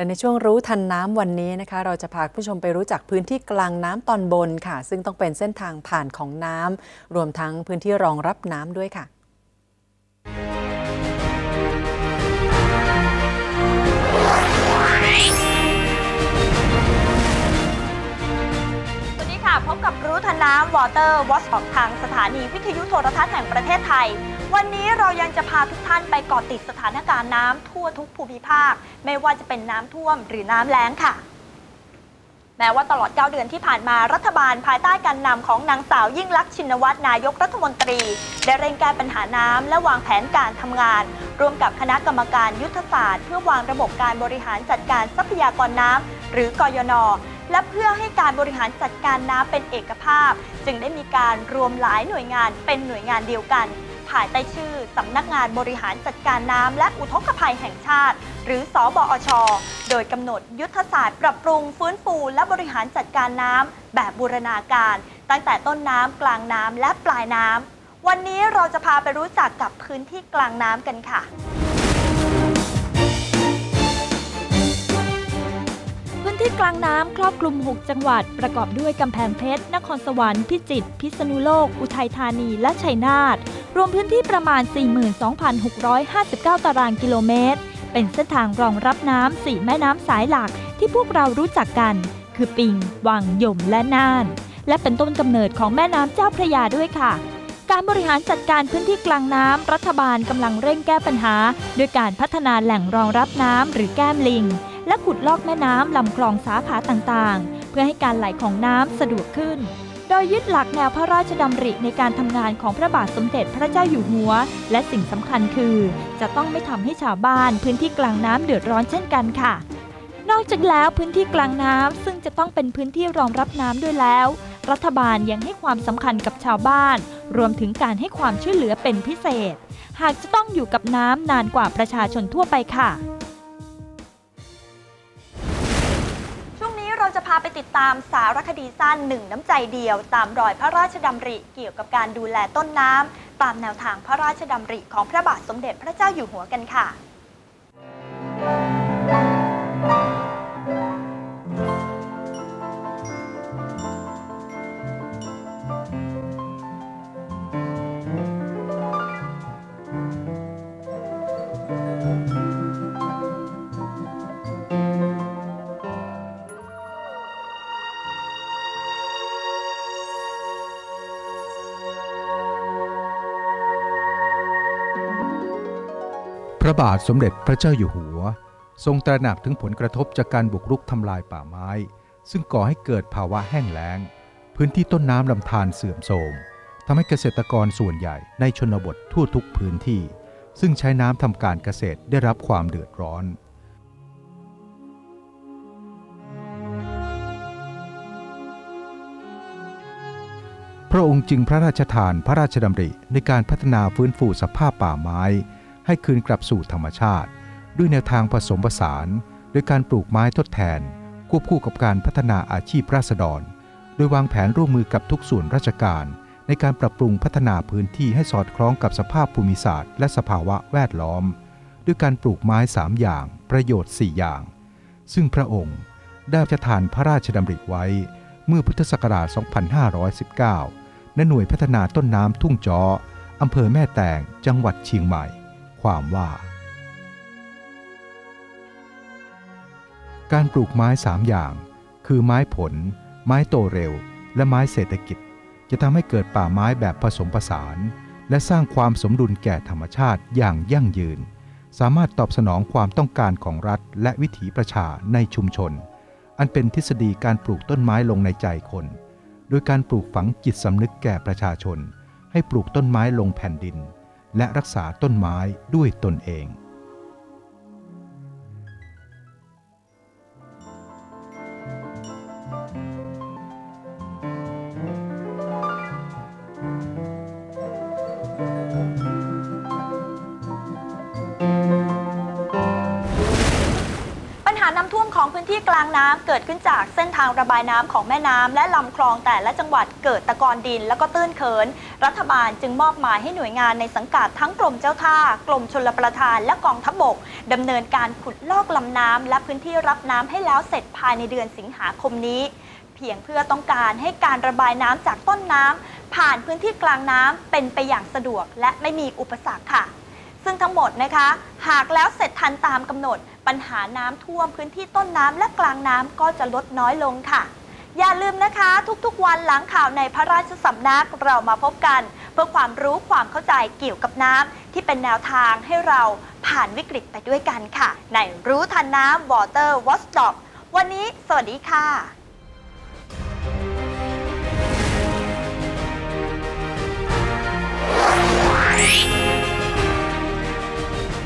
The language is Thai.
และในช่วงรู้ทันน้ำวันนี้นะคะ เราจะพาผู้ชมไปรู้จักพื้นที่กลางน้ำตอนบนค่ะ ซึ่งต้องเป็นเส้นทางผ่านของน้ำรวมทั้งพื้นที่รองรับน้ำด้วยค่ะ ทันน้ำวอเตอร์วอชออกทางสถานีวิทยุโทรทัศน์แห่งประเทศไทย วันนี้เรายังจะพาทุกท่านไปเกาะติดสถานการณ์น้ำทั่วทุกภูมิภาค ไม่ว่าจะเป็นน้ำท่วมหรือน้ำแล้งค่ะ แม้ว่าตลอด 9 เดือนที่ผ่านมารัฐบาลภายใต้การนำของนางสาวยิ่งลักษณ์ชินวัตรนายกรัฐมนตรี ได้เร่งแก้ปัญหาน้ำและวางแผนการทำงาน ร่วมกับคณะกรรมการยุทธศาสตร์ เพื่อวางระบบการบริหารจัดการทรัพยากรน้ำหรือกยน และเพื่อให้การบริหารจัดการน้ำเป็นเอกภาพ จึงได้มีการรวมหลายหน่วยงานเป็นหน่วยงานเดียวกัน ภายใต้ชื่อสำนักงานบริหารจัดการน้ำและอุทกภัยแห่งชาติ หรือสอบอช โดยกำหนดยุทธศาสตร์ปรับปรุงฟื้นฟูและบริหารจัดการน้ำแบบบูรณาการ ตั้งแต่ต้นน้ำกลางน้ำและปลายน้ำวันนี้เราจะพาไปรู้จักกับพื้นที่กลางน้ำกันค่ะ ที่กลางน้ำครอบคลุม 6 จังหวัด ประกอบด้วยกำแพงเพชร นครสวรรค์ พิจิตร พิษณุโลก อุทัยธานี และชัยนาท รวมพื้นที่ประมาณ 42,659 ตารางกิโลเมตร เป็นเส้นทางรองรับน้ำสี่แม่น้ำสายหลักที่พวกเรารู้จักกัน คือปิง วัง ยม และน่าน และเป็นต้นกำเนิดของแม่น้ำเจ้าพระยาด้วยค่ะการบริหารจัดการพื้นที่กลางน้ำรัฐบาลกำลังเร่งแก้ปัญหา ด้วยการพัฒนาแหล่งรองรับน้ำหรือแก้มลิง และขุดลอกแม่น้ำลำคลองสาขาต่างๆ เพื่อให้การไหลของน้ำสะดวกขึ้น โดยยึดหลักแนวพระราชดำริในการทำงานของพระบาทสมเด็จพระเจ้าอยู่หัว และสิ่งสำคัญคือ จะต้องไม่ทำให้ชาวบ้านพื้นที่กลางน้ำเดือดร้อนเช่นกันค่ะ นอกจากแล้วพื้นที่กลางน้ำซึ่งจะต้องเป็นพื้นที่รองรับน้ำด้วยแล้ว รัฐบาลยังให้ความสำคัญกับชาวบ้าน รวมถึงการให้ความช่วยเหลือเป็นพิเศษ หากจะต้องอยู่กับน้ำนานกว่าประชาชนทั่วไปค่ะาจะพาไปติดตามสารคดีสั้นหนึ่งน้ำใจเดียว ตามรอยพระราชดำริเกี่ยวกับการดูแลต้นน้ำตามแนวทางพระราชดำริของพระบาทสมเด็จพระเจ้าอยู่หัวกันค่ะพ ระบาทสมเด็จพระเจ้าอยู่หัว ทรงตระหนักถึงผลกระทบจากการบุกรุกทำลายป่าไม้ ซึ่งก่อให้เกิดภาวะแห้งแล้ง พื้นที่ต้นน้ำลำธารเสื่อมโทรมทำให้เกษตรกรส่วนใหญ่ในชนบททั่วทุกพื้นที่ ซึ่งใช้น้ำทำการเกษตรได้รับความเดือดร้อนพระองค์จึงพระราชทานพระราชดำริในการพัฒนาฟื้นฟูสภาพป่าไม้ ให้คืนกลับสู่ธรรมชาติ ด้วยแนวทางผสมผสานโดยการปลูกไม้ทดแทน ควบคู่กับการพัฒนาอาชีพราษฎร โดยวางแผนร่วมมือกับทุกส่วนราชการ ในการปรับปรุงพัฒนาพื้นที่ให้สอดคล้องกับสภาพภูมิศาสตร์ และสภาวะแวดล้อม ด้วยการปลูกไม้ 3 อย่าง ประโยชน์ 4 อย่าง ซึ่งพระองค์ได้พระราชทานพระราชดำริไว้ เมื่อพุทธศักราช 2519 ณ หน่วยพัฒนาต้นน้ำทุ่งจออำเภอแม่แตง จังหวัดเชียงใหม่ ความว่า การปลูกไม้สามอย่าง คือไม้ผล ไม้โตเร็ว และไม้เศรษฐกิจ จะทำให้เกิดป่าไม้แบบผสมผสาน และสร้างความสมดุลแก่ธรรมชาติอย่างยั่งยืน สามารถตอบสนองความต้องการของรัฐ และวิถีประชาในชุมชน อันเป็นทฤษฎีการปลูกต้นไม้ลงในใจคน โดยการปลูกฝังจิตสำนึกแก่ประชาชน ให้ปลูกต้นไม้ลงแผ่นดิน และรักษาต้นไม้ด้วยตนเอง ของพื้นที่กลางน้ำเกิดขึ้นจากเส้นทางระบายน้ำของแม่น้ำและลำคลองแต่ละจังหวัดเกิดตะกอนดิน แล้วก็ตื้นเขิน รัฐบาลจึงมอบหมายให้หน่วยงานในสังกัดทั้งกรมเจ้าท่ากรมชลประทานและกองทัพบกดำเนินการขุดลอกลำน้ำและพื้นที่รับน้ำให้แล้วเสร็จภายในเดือนสิงหาคมนี้ เพียงเพื่อต้องการให้การระบายน้ำจากต้นน้ำผ่านพื้นที่กลางน้ำเป็นไปอย่างสะดวก และไม่มีอุปสรรคค่ะ ซึ่งทั้งหมดนะคะ หากแล้วเสร็จทันตามกำหนด ปัญหาน้ำท่วมพื้นที่ต้นน้ำและกลางน้ำก็จะลดน้อยลงค่ะ อย่าลืมนะคะ ทุกๆวันหลังข่าวในพระราชสำนักเรามาพบกัน เพื่อความรู้ความเข้าใจเกี่ยวกับน้ำที่เป็นแนวทางให้เราผ่านวิกฤตไปด้วยกันค่ะ ในรู้ทันน้ำ Water Watchdog วันนี้ สวัสดีค่ะ